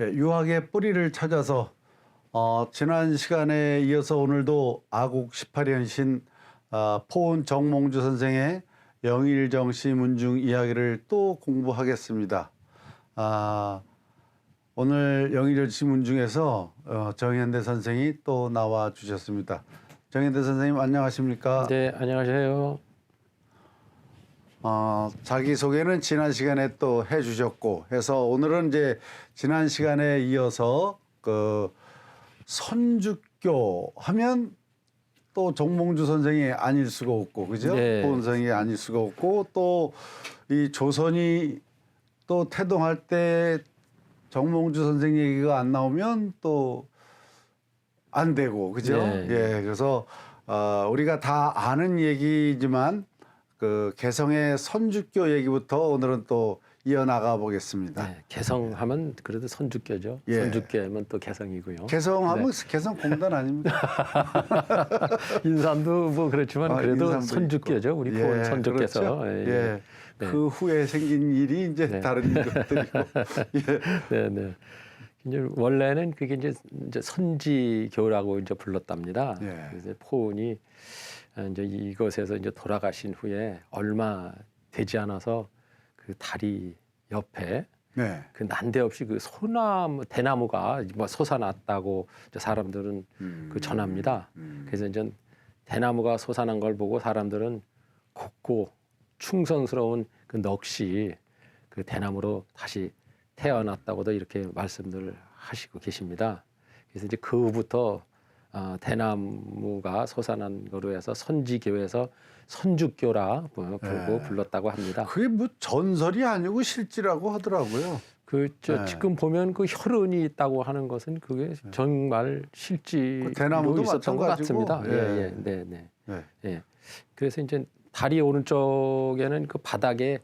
예, 유학의 뿌리를 찾아서 어, 지난 시간에 이어서 오늘도 아국 18연신 아, 포은 정몽주 선생의 영일정시 문중 이야기를 또 공부하겠습니다. 아, 오늘 영일정시 문중에서 어, 정현대 선생이 또 나와 주셨습니다. 정현대 선생님 안녕하십니까? 네, 안녕하세요. 어, 자기 소개는 지난 시간에 또 해주셨고 해서 오늘은 이제 지난 시간에 이어서 그 선주교 하면 또 정몽주 선생이 아닐 수가 없고 그죠? 네. 본성이 아닐 수가 없고 또 이 조선이 또 태동할 때 정몽주 선생 얘기가 안 나오면 또 안 되고 그죠? 네. 예, 그래서 어, 우리가 다 아는 얘기지만 그 개성의 선주교 얘기부터 오늘은 또 이어나가 보겠습니다. 네, 개성하면 그래도 선주교죠. 예. 선주교하면 또 개성이고요. 개성하면 개성 공단 아닙니까? 인삼도 뭐 그렇지만 아, 그래도 선주교죠. 우리 예, 포은 선주께서. 그렇죠? 예, 예. 예. 네. 그 후에 생긴 일이 이제 네. 다른 것들이고. 예. 네, 네. 이제 원래는 그게 이제, 이제 선지교라고 이제 불렀답니다. 예. 그래서 포은이 이제 이것에서 이제 돌아가신 후에 얼마 되지 않아서 그 다리 옆에 네. 그 난데없이 그 소나무 대나무가 뭐 솟아났다고 이제 사람들은 음. 그 전합니다. 음. 그래서 이제 대나무가 솟아난 걸 보고 사람들은 곱고 충성스러운 그 넋이 그 대나무로 다시 태어났다고도 이렇게 말씀들을 하시고 계십니다. 그래서 이제 그 후부터 어, 대나무가 솟아난 거로 해서 선지교에서 선주교라 부- 부르고 네. 불렀다고 합니다. 그게 뭐 전설이 아니고 실지라고 하더라고요. 그저 네. 지금 보면 그 혈흔이 있다고 하는 것은 그게 정말 실제로 그 대나무도 있었던 것 마찬가지고. 같습니다. 예. 예, 예, 네, 네, 네. 예. 그래서 이제 다리 오른쪽에는 그 바닥에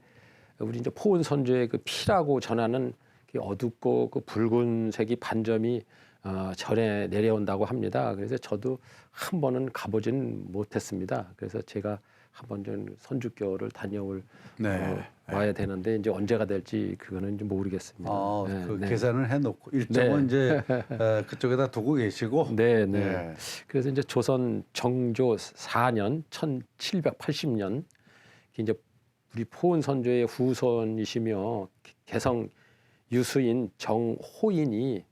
우리 이제 포은 선조의 그 피라고 전하는 그 어둡고 그 붉은색이 반점이 어, 절에 내려온다고 합니다. 그래서 저도 한 번은 가보진 못했습니다. 그래서 제가 한번 좀 선주교를 다녀올 네. 어, 와야 되는데 이제 언제가 될지 그거는 좀 모르겠습니다. 아, 네, 그 네. 계산을 해놓고 일정은 이제 에, 그쪽에다 두고 계시고. 네, 네. 예. 그래서 이제 조선 정조 4년 1780년 이제 우리 포은 선조의 후손이시며 개성 유수인 정호인이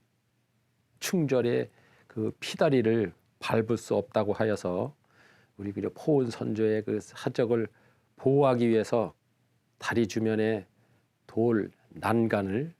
충절에 그 피다리를 밟을 수 없다고 하여서 우리 그 포은 선조의 그 사적을 보호하기 위해서 다리 주변에 돌 난간을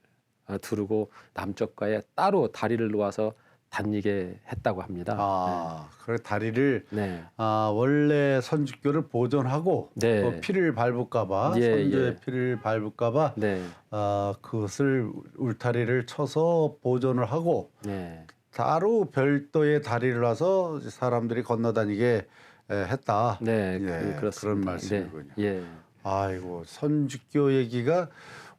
어, 두르고 남쪽가에 따로 다리를 놓아서 다니게 했다고 합니다. 아, 그래 다리를 네. 아, 원래 선주교를 보존하고 네. 또 피를 밟을까봐 예, 선조의 예. 피를 밟을까봐 네. 아, 그것을 울타리를 쳐서 보존을 하고 네. 따로 별도의 다리를 놔서 사람들이 건너다니게 에, 했다. 네. 예, 그, 그렇습니다. 그런 말씀이군요. 네. 예. 아이고 선주교 얘기가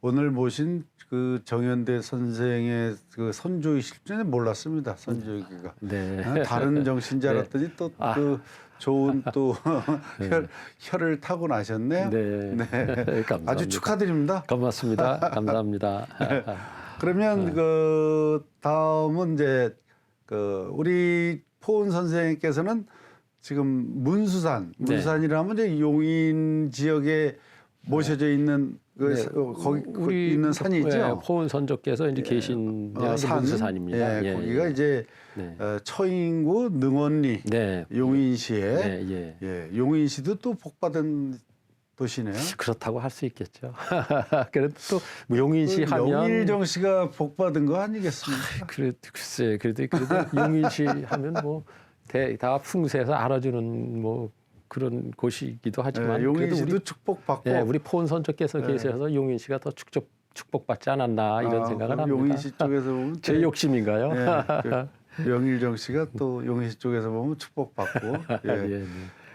오늘 모신 그 정현대 선생의 그 선조이실 줄은 몰랐습니다. 선조 얘기가 네. 어, 다른 정신 줄 네. 알았더니 또 아. 그 좋은 또 혈, 혈을 타고 나셨네요. 네. 감사합니다. 아주 축하드립니다. 고맙습니다. 감사합니다. 그러면 그 다음은 이제 그 우리 포은 선생님께서는 지금 문수산, 네. 문수산이라면 이제 용인 지역에 모셔져 있는 그 네. 사- 어, 거기 그 우리 있는 산이죠. 네, 포은 선조께서 이제 계신 어, 데가 산, 문수산입니다. 예, 거기가 예. 이제 네. 어, 처인구 능원리 네. 용인시에 네, 예. 예, 용인시도 또 복받은 도시네요. 그렇다고 할 수 있겠죠. 그래도 또 용인시 그 하면 영일정 씨가 복받은 거 아니겠습니까? 그래 글쎄 그래도 그래도 용인시 하면 뭐다 풍세에서 알아주는 뭐 그런 곳이기도 하지만 예, 그래도 용인시도 우리 축복받고 예, 우리 포은 선조께서 네. 계셔서 용인시가 더 축적 축복받지 않았나 이런 아, 생각을 합니다. 용인시 쪽에서 보면 제 또- 욕심인가요? 예, 그 명일정 씨가 또 용인시 쪽에서 보면 축복받고 예, 예, 예.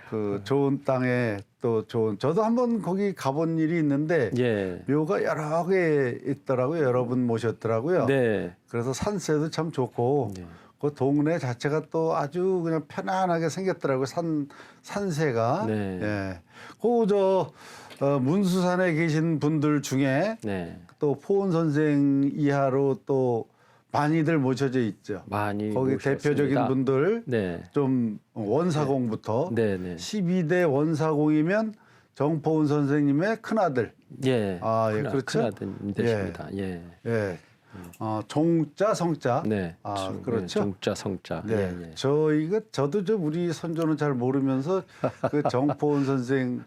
그 좋은 땅에 또 좋은 저도 한번 거기 가본 일이 있는데 예. 묘가 여러 개 있더라고요. 여러 분 모셨더라고요. 네. 그래서 산세도 참 좋고 네. 그 동네 자체가 또 아주 그냥 편안하게 생겼더라고요. 산 산세가. 네. 예. 그저 어, 문수산에 계신 분들 중에 네. 또 포은 선생 이하로 또 많이들 모셔져 있죠. 많이 거기 모셨습니다. 대표적인 분들 네. 좀 원사공부터 네, 네. 12대 원사공이면 정포훈 선생님의 큰아들. 예. 아, 예, 큰, 그렇죠? 큰 아들 되십니다. 예. 예. 어, 종자 성자. 네. 아, 정- 그렇죠? 네, 종자 성자. 네. 예, 예. 저희가 저도 저 우리 선조는 잘 모르면서 그 정포훈 선생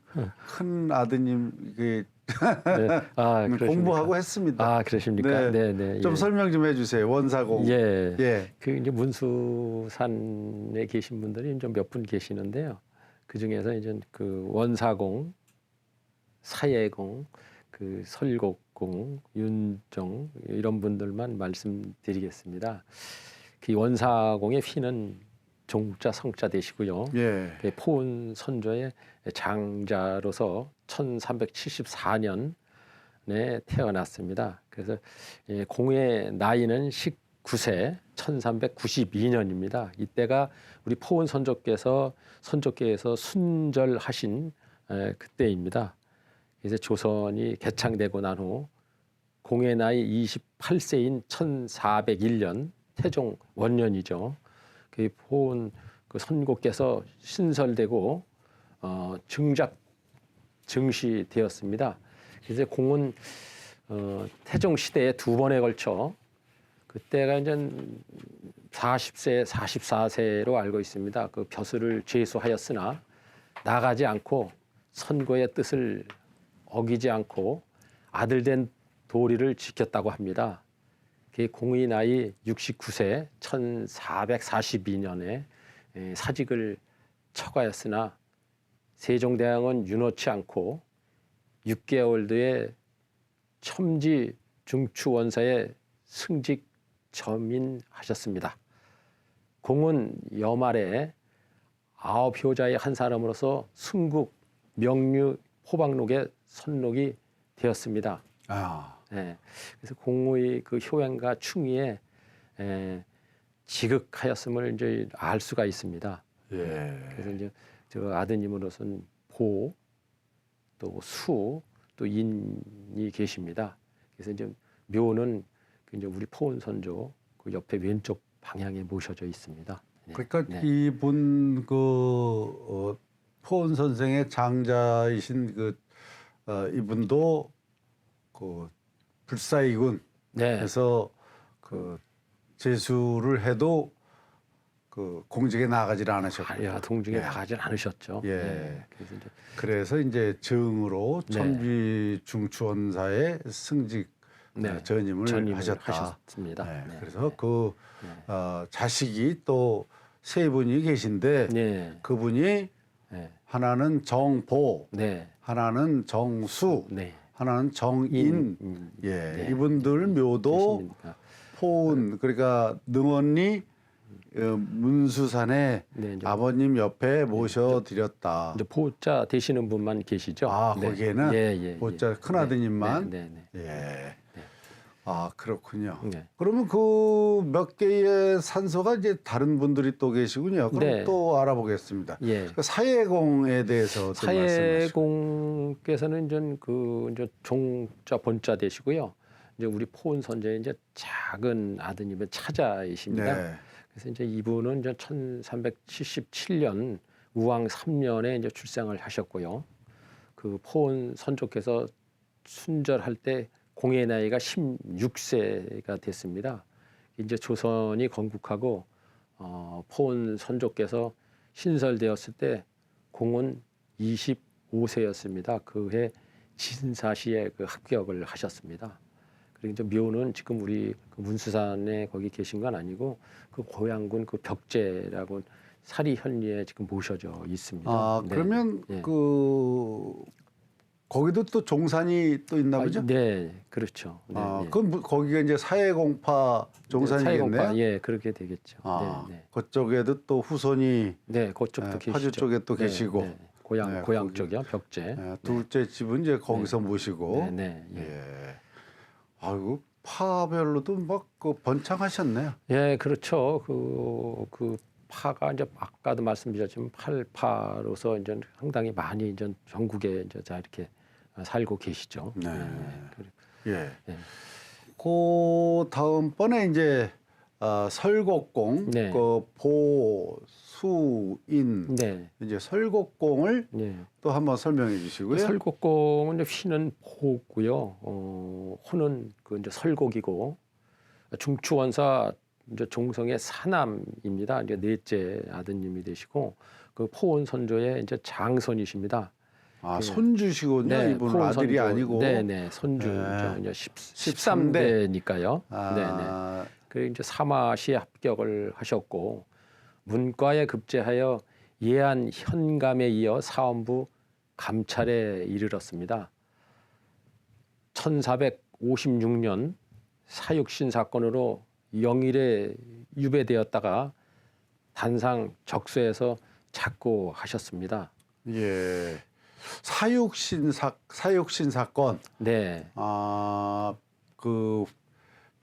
큰 아드님 그 네. 아, 그러십니까? 공부하고 했습니다. 아, 그러십니까? 네, 네. 좀 예. 설명 좀 해주세요. 원사공. 예. 예. 그 이제 문수산에 계신 분들이 이제 몇분 계시는데요. 그 중에서 이제 그 원사공, 사예공, 그 설곡공, 윤정 이런 분들만 말씀드리겠습니다. 그 원사공의 휘는 종자 성자 되시고요. 예. 그 포은 선조의 장자로서 1374년에 태어났습니다. 그래서 예, 공의 나이는 19세 1392년입니다. 이때가 우리 포은 선조께서 선조께서 순절하신 에, 그때입니다. 그래서 조선이 개창되고 난 후 공의 나이 28세인 1401년 태종 원년이죠. 그 포은 그 선고께서 신설되고 어, 증작 증시되었습니다. 이제 공은 어, 태종 시대에 두 번에 걸쳐 그때가 이제 40세, 44세로 알고 있습니다. 그 벼슬을 제수하였으나 나가지 않고 선고의 뜻을 어기지 않고 아들 된 도리를 지켰다고 합니다. 그 공의 나이 69세 1442년에 사직을 처가했으나 세종대왕은 윤호치 않고 6개월 뒤에 첨지 중추원사에 승직 점인하셨습니다. 공은 여말에 아홉 효자의 한 사람으로서 승국 명류 호박록의 선록이 되었습니다. 아. 예. 그래서 공의 그 효행과 충의에 에, 지극하였음을 이제 알 수가 있습니다. 예. 그래서 이제 저 아드님으로서는 보, 또 수, 또 인이 계십니다. 그래서 이제 묘는 그 이제 우리 포은 선조 그 옆에 왼쪽 방향에 모셔져 있습니다. 네. 그러니까 네. 이분 그 어, 포은 선생의 장자이신 그 어, 이분도 그 불사이군 네. 해서 그 재수를 해도 그 공직에 나가질 않으셨고 아, 야, 동중에 예. 나가진 않으셨죠. 예. 네. 그래서 이제 그래서 이제 증으로 네. 천비 중추원사에 승직 네. 어, 전임을 전임을 하셨다. 하셨습니다. 네, 네. 그래서 그 네. 어, 자식이 또 세 분이 계신데 네. 그분이 네. 하나는 정보, 네. 하나는 정수, 네. 하나는 정인. 인, 인. 예, 네. 이분들 묘도 계십니까? 포은 그러니까 능언니 어, 문수산에 네, 이제, 아버님 옆에 모셔드렸다. 이제 보호자 되시는 분만 계시죠. 아, 거기에는 예, 예, 예. 큰아드님만? 네, 네, 예. 아 그렇군요. 네. 네. 그러면 그 몇 개의 산소가 이제 다른 분들이 또 계시군요. 그럼 네. 또 알아보겠습니다. 예. 그 사예공에 대해서 좀 말씀하시죠. 사예공께서는 이제 그 이제 종자 본자 되시고요. 이제 우리 포은 선제의 이제 작은 아드님의 차자이십니다. 네. 그래서 이제 이분은 이제 1377년 우왕 3년에 이제 출생을 하셨고요. 그 포은 선조께서 순절할 때 공의 나이가 16세가 됐습니다. 이제 조선이 건국하고 어, 포은 선조께서 신설되었을 때 공은 25세였습니다. 그해 진사시에 그 합격을 하셨습니다. 그리고 이제 묘는 지금 우리 그 문수산에 거기 계신 건 아니고 그 고양군 그 벽제라고 사리 현리에 지금 모셔져 있습니다. 아 네. 그러면 예. 그 거기도 또 종산이 또 있나 보죠? 아, 네, 그렇죠. 네, 아, 네. 그럼 뭐 거기가 이제 사예공파 종산이겠네요. 사회공파, 예, 그렇게 되겠죠. 아, 네, 네. 그쪽에도 또 후손이 네, 그쪽도 예, 계시죠. 파주 쪽에 또 네, 계시고 네. 고향 네, 고향. 쪽이요, 벽제. 예, 둘째 집은 이제 거기서 모시고 네, 네, 예. 예. 아이고 파별로도 막 그 번창하셨네요. 예, 그렇죠. 그, 그 파가 이제 아까도 말씀드렸지만 팔파로서 이제 상당히 많이 이제 전국에 이제 자 이렇게 살고 계시죠. 네. 그리고 예. 네. 그 다음번에 이제 어, 설곡공, 네. 그 보수인 네. 이제 설곡공을 네. 또 한번 설명해 주시고요. 설곡공은 휘는 보고요. 어, 호는 그 이제 설곡이고 중추원사 이제 종성의 사남입니다. 이제 넷째 아드님이 되시고 그 포원 선조의 이제 장손이십니다. 아, 그- 손주시군요. 이분은 포원 아들이 선조. 아니고. 네네 손주죠. 네. 이제 10, 13 대. 13대니까요. 네네. 아, 그 이제 사마시에 합격을 하셨고 문과에 급제하여 예안 현감에 이어 사원부 감찰에 이르렀습니다. 1456년 사육신 사건으로 영일에 유배되었다가 단상 적수에서 작고 하셨습니다. 예. 사육신 사 사육신 사건. 네, 아, 그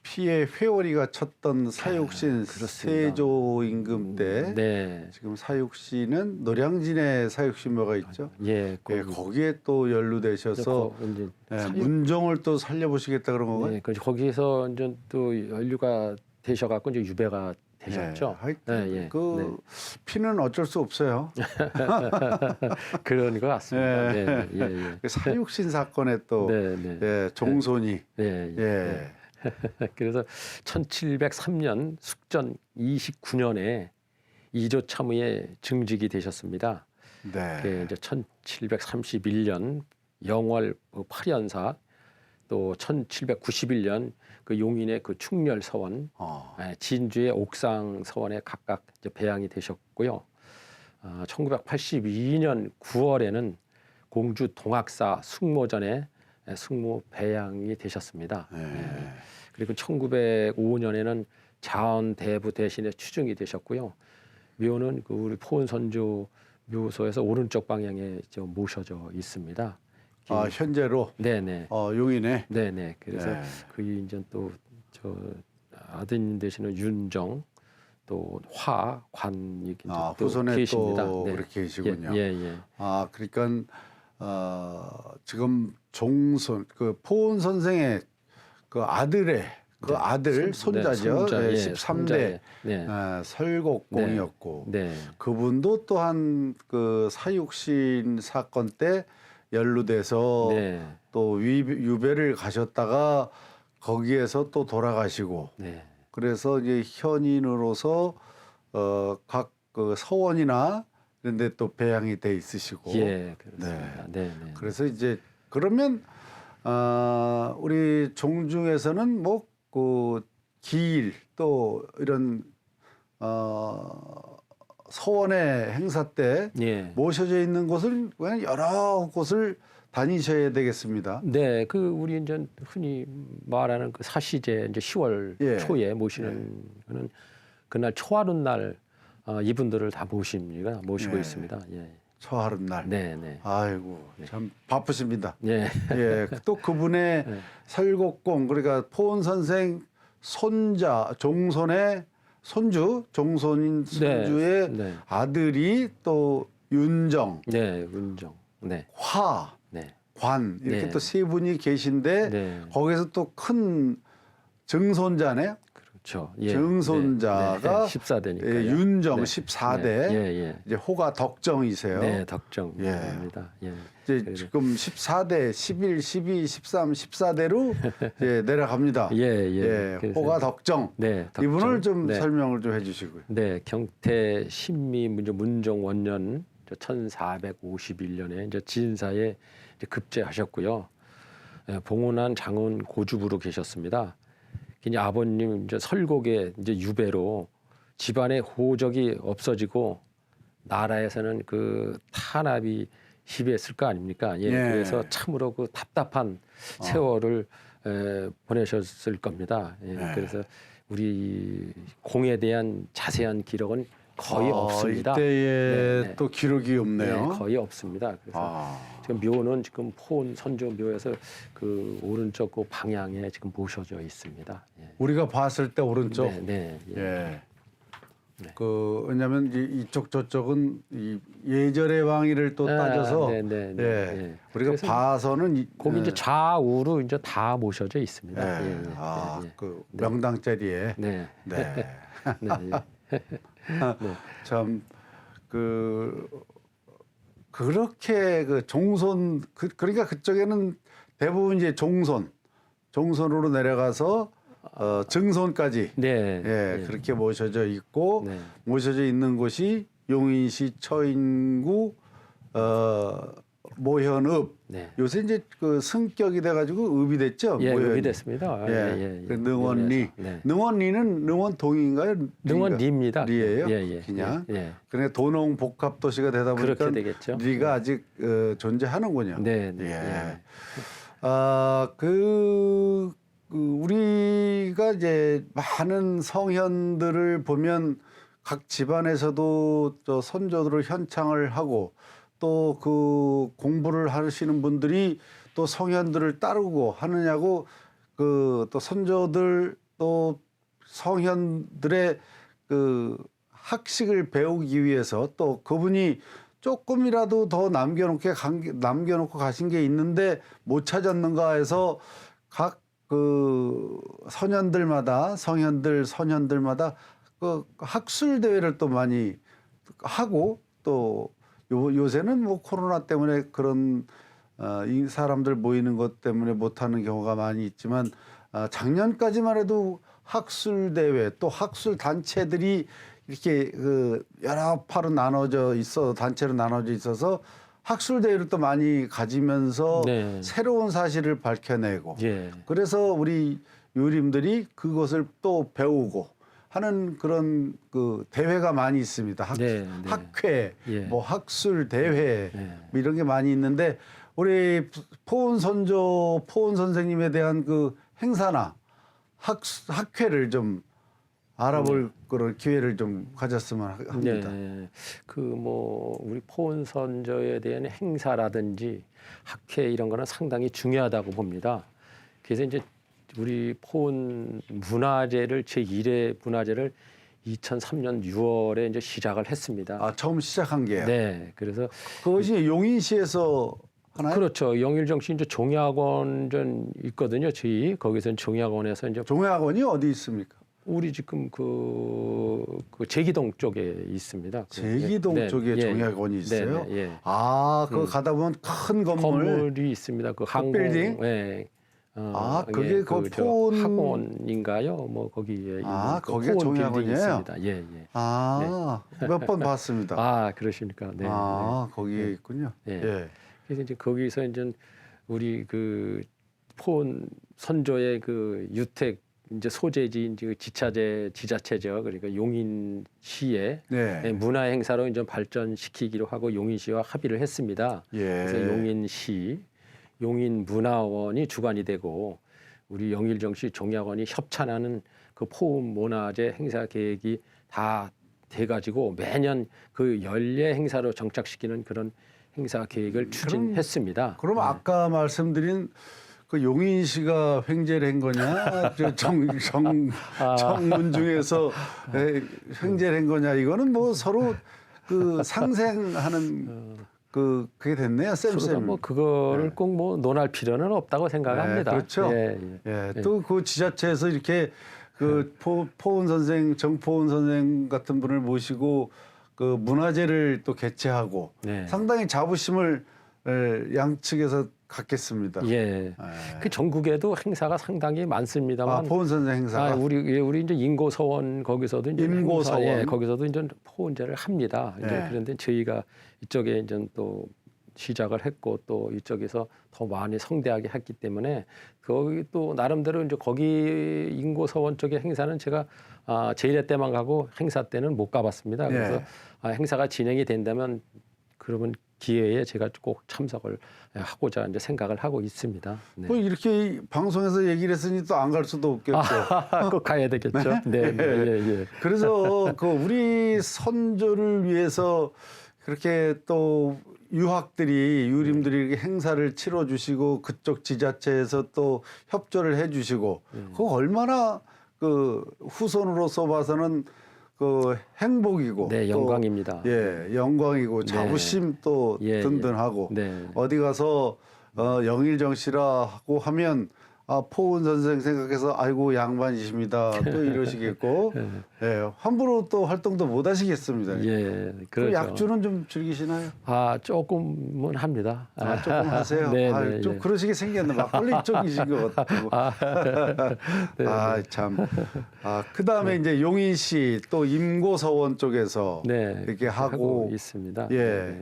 피해 회오리가 쳤던 사육신 아. 세조 임금 때 네, 지금 사육신은 노량진에 사육신묘가 있죠. 예, 예, 거기- 거기에 또 연루되셔서 거- 이제 예, 사육- 문종을 또 살려보시겠다 그런 건가요? 네, 그 거기서 이제 또 연류가 되셔갖고 이제 유배가 되셨죠. 예, 하여튼 네, 예. 그 피는 어쩔 수 없어요. 그런 것 같습니다. 예. 네, 예, 예. 그 사육신 사건에 또 네, 네, 예, 종손이 예, 예. 예. 그래서 1703년 숙전 29년에 이조 참의에 증직이 되셨습니다. 네. 그 이제 1731년 영월 그 팔연사 또 1791년 그 용인의 그 충렬 서원 어. 예, 진주의 옥상 서원에 각각 이제 배양이 되셨고요. 아, 1982년 9월에는 공주 동학사 숙모전에 예, 숙모 배양이 되셨습니다. 예. 예. 그리고 1905년에는 자원 대부 대신에 추증이 되셨고요. 묘는 그 우리 포원 선조 묘소에서 오른쪽 방향에 좀 모셔져 있습니다. 아, 현재로 네네. 어, 용인에 네네. 그래서 네. 그 이제 또 저 아드님 되시는 윤정 또 화관이 아, 또 후손에 계십니다. 또 네. 그렇게 계시군요. 예, 예, 예. 아, 그러니까 어, 지금 종손 그 포은 선생의 그 아들의 그 아들 손- 네, 손자죠. 손자, 예, 예, 13대 손자의, 네. 아, 설곡공이었고 네. 그분도 또한 그 사육신 사건 때 연루돼서 네. 또 위, 유배를 가셨다가 거기에서 또 돌아가시고 네. 그래서 이제 현인으로서 어, 각그 서원이나 이런 데 또 배양이 돼 있으시고 예, 그렇습니다. 네, 네. 그래서 이제 그러면 아 우리 종중에서는 뭐그 기일 또 이런 어 서원의 행사 때 예. 모셔져 있는 곳을 그냥 여러 곳을 다니셔야 되겠습니다. 네, 그 우리 이제 흔히 말하는 그 사시제 이제 10월 예. 초에 모시는 그는 그날 초하룻 날 어, 이분들을 다 모십니다. 모시고 예. 있습니다. 예. 초하룻 날. 네, 네. 아이고 참 바쁘십니다. 예. 예, 또 그분의 네. 설곡공 그러니까 포은 선생 손자 종손의 손주 종손인 손주의 네. 아들이 또 윤정, 네, 운정. 네. 화, 네. 관 이렇게 네. 또세 분이 계신데 네. 거기서 또 큰 증손자네 그렇죠. 예. 증손자가 14대니까. 예, 윤정 네. 14대 네. 예, 예. 이제 호가 덕정이세요. 네, 덕정입니다. 예. 이제 그래서- 지금 14대, 11, 12, 13, 14대로 이제 내려갑니다. 예, 예. 예, 호가 덕정. 네, 덕정. 이분을 좀 네. 설명을 좀 해주시고요. 네, 경태 신미 문정 원년 1451년에 이제 진사에 이제 급제하셨고요. 예, 봉온한 장원 고주부로 계셨습니다. 이제 아버님 이제 설곡의 이제 유배로 집안의 호적이 없어지고 나라에서는 그 탄압이 시비했을 거 아닙니까? 예, 예. 그래서 참으로 그 답답한 세월을 에, 보내셨을 겁니다. 예, 예. 그래서 우리 공에 대한 자세한 기록은 거의 아, 없습니다. 이때에 네, 네. 또 기록이 없네요. 네, 거의 없습니다. 그래서 아, 지금 묘는 지금 포온 선조 묘에서 그 오른쪽 그 방향에 지금 모셔져 있습니다. 예. 우리가 봤을 때 오른쪽. 네, 네, 예. 예. 네. 그 왜냐하면 이쪽 저쪽은 이 예절의 왕위를 또 아, 따져서 네, 네, 네, 예, 네. 우리가 그래서 봐서는 이- 거기 이제 예, 좌우로 이제 다 모셔져 있습니다. 예, 예, 예, 아, 예, 예. 그 명당 자리에 네. 네. 네. 예. 참그 그렇게 그 종손 그, 그러니까 그쪽에는 대부분 이제 종손 종손으로 내려가서 어, 증손까지 네. 예, 예. 그렇게 모셔져 있고 네. 모셔져 있는 곳이 용인시 처인구 어, 모현읍 네. 요새 이제 그 승격이 돼가지고 읍이 됐죠. 예, 모현이. 읍이 됐습니다. 예, 예, 예, 예. 그 능원리 네. 능원리는 능원동인가요? 능원리입니다. 리예요? 예, 예. 그냥 예. 예. 그래 도농 복합 도시가 되다 보니까. 리가 아직 어, 존재하는군요. 네, 네. 예. 예. 아, 그, 그 우리가 이제 많은 성현들을 보면 각 집안에서도 저 선조들을 현창을 하고 또 그 공부를 하시는 분들이 또 성현들을 따르고 하느냐고 그 또 선조들 또 성현들의 그 학식을 배우기 위해서 또 그분이 조금이라도 더 남겨놓게 남겨놓고 가신 게 있는데 못 찾았는가 해서 각 그 선현들마다 성현들 선현들마다 그 학술 대회를 또 많이 하고 또 요, 요새는 뭐 코로나 때문에 그런 어, 이 사람들 모이는 것 때문에 못하는 경우가 많이 있지만 아, 작년까지만 해도 학술 대회 또 학술 단체들이 이렇게 그 여러 파로 나눠져 있어 단체로 나눠져 있어서 학술 대회를 또 많이 가지면서 네. 새로운 사실을 밝혀내고 예. 그래서 우리 유림들이 그것을 또 배우고 하는 그런 그 대회가 많이 있습니다. 학, 네, 네. 학회, 예. 뭐 학술 대회 네. 뭐 이런 게 많이 있는데 우리 포은 선조 포은 선생님에 대한 그 행사나 학 학회를 좀 알아볼 그런 기회를 좀 가졌으면 하- 합니다. 네. 그 뭐 우리 포은 선조에 대한 행사라든지 학회 이런 거는 상당히 중요하다고 봅니다. 그래서 이제 우리 포은 문화제를 제 1회 문화제를 2003년 6월에 이제 시작을 했습니다. 아 처음 시작한 게요. 네. 그래서 그것이 용인시에서 하나요? 그렇죠. 영일정 씨 이제 종약원 전 있거든요. 저희 거기서 종약원에서 이제 종회학원이 어디 있습니까? 우리 지금 그, 그 제기동 쪽에 있습니다. 그, 제기동 네, 쪽에 예, 종회학원이 있어요. 네, 네, 예. 아, 그거 음. 가다 보면 큰 건물. 건물 이 있습니다. 그 항공, 빌딩? 예. 어, 아, 그게 그그저 포은- 학원인가요? 뭐 거기에 아, 그 거기가 있습니다. 예, 예. 아, 몇번 봤습니다. 아, 그러십니까? 네. 아, 거기에 있군요. 네. 예. 그래서 이제 거기서 이제 우리 그 포은 선조의 그 유택 이제 소재지 이제 그 지자체 지자체죠. 그러니까 용인시에 네. 네, 문화 행사로 이제 발전시키기로 하고 용인시와 합의를 했습니다. 예. 그래서 용인시 용인문화원이 주관이 되고 우리 영일정시 종약원이 협찬하는 그 포음 문화제 행사 계획이 다 돼가지고 매년 그 연례 행사로 정착시키는 그런 행사 계획을 추진했습니다. 그럼 아까 말씀드린 그 용인시가 횡재를 한 거냐, 정정 아. 정문 중에서 에, 횡재를 한 거냐, 이거는 뭐 서로 그 상생하는 그 그게 됐네요, 쌤쌤. 뭐 그거를 네. 꼭뭐 논할 필요는 없다고 생각합니다. 네, 그렇죠. 예, 예. 예, 또 그 지자체에서 이렇게 그 포, 포은 선생, 정포은 선생 같은 분을 모시고 그 문화제를 또 개최하고 네. 상당히 자부심을 에, 양측에서 갖겠습니다. 예. 예. 그 전국에도 행사가 상당히 많습니다만 아, 포은 선생 행사가 아, 우리 예, 우리 이제 인고서원 거기서도 이제 인고서원. 행사, 예, 거기서도 이제 포원제를 합니다. 이제 예. 그런데 저희가 이쪽에 이제 또 시작을 했고 또 이쪽에서 더 많이 성대하게 했기 때문에 거기 또 나름대로 이제 거기 인고서원 쪽의 행사는 제가 아, 제1회 때만 가고 행사 때는 못 가봤습니다. 그래서 예. 아, 행사가 진행이 된다면 그러면 기회에 제가 꼭 참석을 하고자 이제 생각을 하고 있습니다. 네. 뭐 이렇게 방송에서 얘기를 했으니 또 안 갈 수도 없겠고. 아, 꼭 가야 되겠죠. 네, 네, 예, 예. 그래서 그 우리 선조를 위해서 그렇게 또 유학들이 유림들이 이렇게 행사를 치러 주시고 그쪽 지자체에서 또 협조를 해 주시고 음. 그거 얼마나 그 후손으로서 봐서는 그 행복이고 네, 또 영광입니다. 예, 영광이고 자부심 또 예, 예. 든든하고 네. 어디 가서 어, 영일정 씨라 하고 하면 아, 포은 선생 생각해서 아이고 양반이십니다. 또 이러시겠고 예, 함부로 또 활동도 못 하시겠습니다. 예, 그 그렇죠. 약주는 좀 즐기시나요? 아 조금은 합니다. 아, 조금 하세요. 네, 아, 네, 좀 예. 그러시게 생겼네. 막걸리 쪽이신 것 같고. 네, 아, 참. 아, 그 다음에 이제 용인시 또 임고서원 쪽에서 네, 이렇게 하고, 있습니다. 예.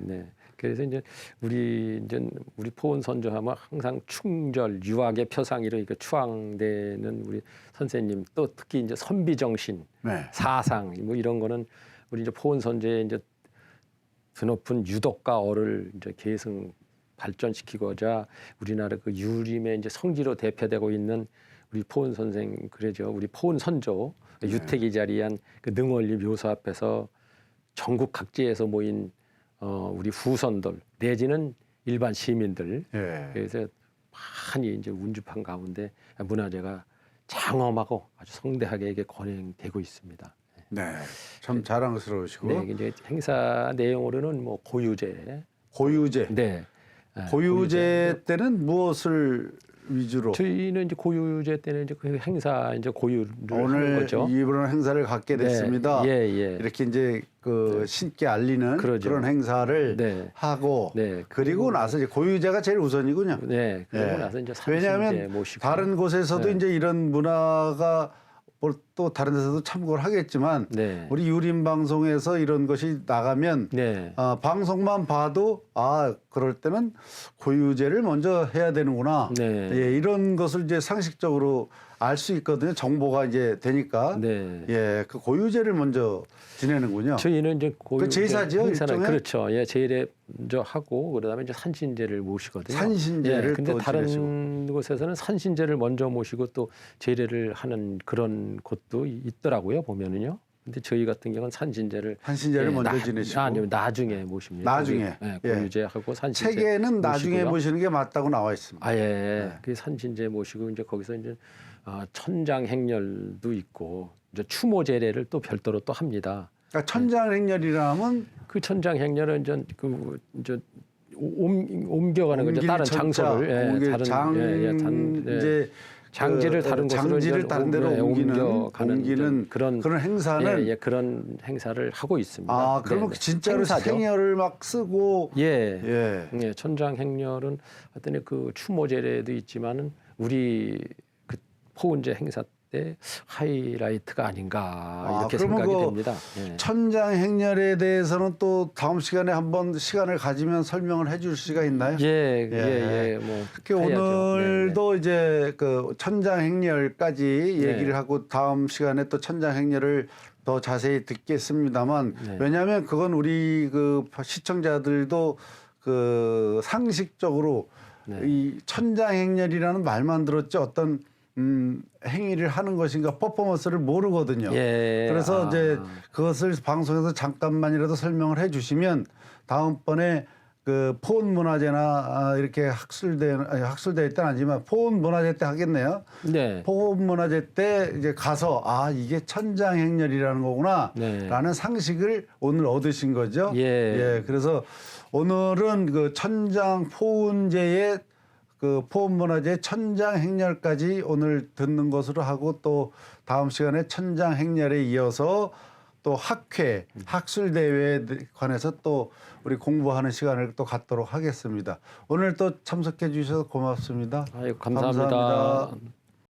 네, 네. 그래서 이제 우리 이제 우리 포원 선조하면 항상 충절 유학의 표상이로 이거 추앙되는 우리 선생님 또 특히 이제 선비 정신 네. 사상 뭐 이런 거는 우리 이제 포원 선조의 이제 드높은 유덕과 어를 이제 계승 발전시키고자 우리나라 그 유림의 이제 성지로 대표되고 있는 우리 포원 선생 그러죠. 우리 포원 선조 유택이 자리한 그 능원리 묘소 앞에서 전국 각지에서 모인 어 우리 후손들 내지는 일반 시민들 예. 그래서 많이 이제 운집한 가운데 문화재가 장엄하고 아주 성대하게 이게 건행되고 있습니다. 네. 참 자랑스러우시고. 네, 이제 행사 내용으로는 뭐 고유제, 고유제. 네, 아, 고유제 때는 무엇을 위주로 저희는 이제 고유제 때는 이제 그 행사 이제 고유를 오늘 거죠. 이런 행사를 갖게 됐습니다. 네, 예, 예. 이렇게 이제 그 신께 알리는 그러죠. 그런 행사를 네. 하고 네. 그리고 나서 이제 고유제가 제일 우선이군요. 네, 그러고 예. 나서 이제 왜냐하면 모시고 다른 곳에서도 네. 이제 이런 문화가 뭐또 다른 데서도 참고를 하겠지만 네, 우리 유림 방송에서 이런 것이 나가면 네, 아, 방송만 봐도 아 그럴 때는 고유제를 먼저 해야 되는구나. 네. 예, 이런 것을 이제 상식적으로 알 수 있거든요. 정보가 이제 되니까. 네. 예, 그 고유제를 먼저 지내는군요. 저희는 이제 고유 그 제사죠, 일종의? 그렇죠. 예, 제일에 먼저 하고 그러다음에 이제 산신제를 모시거든요. 산신제를 예, 근데 또 다른 지내시고. 곳에서는 산신제를 먼저 모시고 또 제례를 하는 그런 곳도 있더라고요. 보면은요. 근데 저희 같은 경우는 산신제를 한신제를 예, 먼저 나- 지내시고 아니요, 나중에 모십니다. 나중에. 예, 예. 고유제하고 산신제. 책에는 나중에. 모시는 게 맞다고 나와 있습니다. 아예 네. 그 산신제 모시고 이제 거기서 이제 아, 천장 행렬도 있고 이제 추모 제례를 또 별도로 또 합니다. 그러니까 천장 행렬이라면 그 천장 행렬은 이제 그 이제 옮, 옮겨가는 거죠. 다른 장소를 예, 다른 장 예, 예, 단, 예. 이제 장지를 그, 다른 곳으로 장지를 이제 다른 데로 옮- 예, 옮기는 옮겨가는 옮기는 그런 그런 행사는 예, 예, 그런 행사를 하고 있습니다. 아 그러면 네, 네. 진짜로 행사죠. 생혈을 막 쓰고 예. 예. 예, 천장 행렬은 어떤 그 추모 제례도 있지만은 우리 그 포은제 행사 때 하이라이트가 아닌가 아, 이렇게 생각이 그 됩니다. 예. 천장 행렬에 대해서는 또 다음 시간에 한번 시간을 가지면 설명을 해줄 수가 있나요? 예, 예, 예. 예, 뭐그 해야죠. 네, 오늘도 이제 그 천장 행렬까지 네. 얘기를 하고 다음 시간에 또 천장 행렬을 더 자세히 듣겠습니다만 네. 왜냐하면 그건 우리 그 시청자들도 그 상식적으로 네. 이 천장 행렬이라는 말만 들었지 어떤 음, 행위를 하는 것인가 퍼포먼스를 모르거든요. 예. 그래서 아. 이제 그것을 방송에서 잠깐만이라도 설명을 해주시면 다음번에 그 포온 문화제나 아, 이렇게 학술대 아니, 학술대 때는 아니지만 포온 문화제 때 하겠네요. 네. 포온 문화제 때 이제 가서 아 이게 천장 행렬이라는 거구나라는 네. 상식을 오늘 얻으신 거죠. 예. 그래서 오늘은 그 천장 포운제의 그 포문문화재 천장 행렬까지 오늘 듣는 것으로 하고 또 다음 시간에 천장 행렬에 이어서 또 학회 학술 대회에 관해서 또 우리 공부하는 시간을 또 갖도록 하겠습니다. 오늘 또 참석해 주셔서 고맙습니다. 아유, 감사합니다. 감사합니다.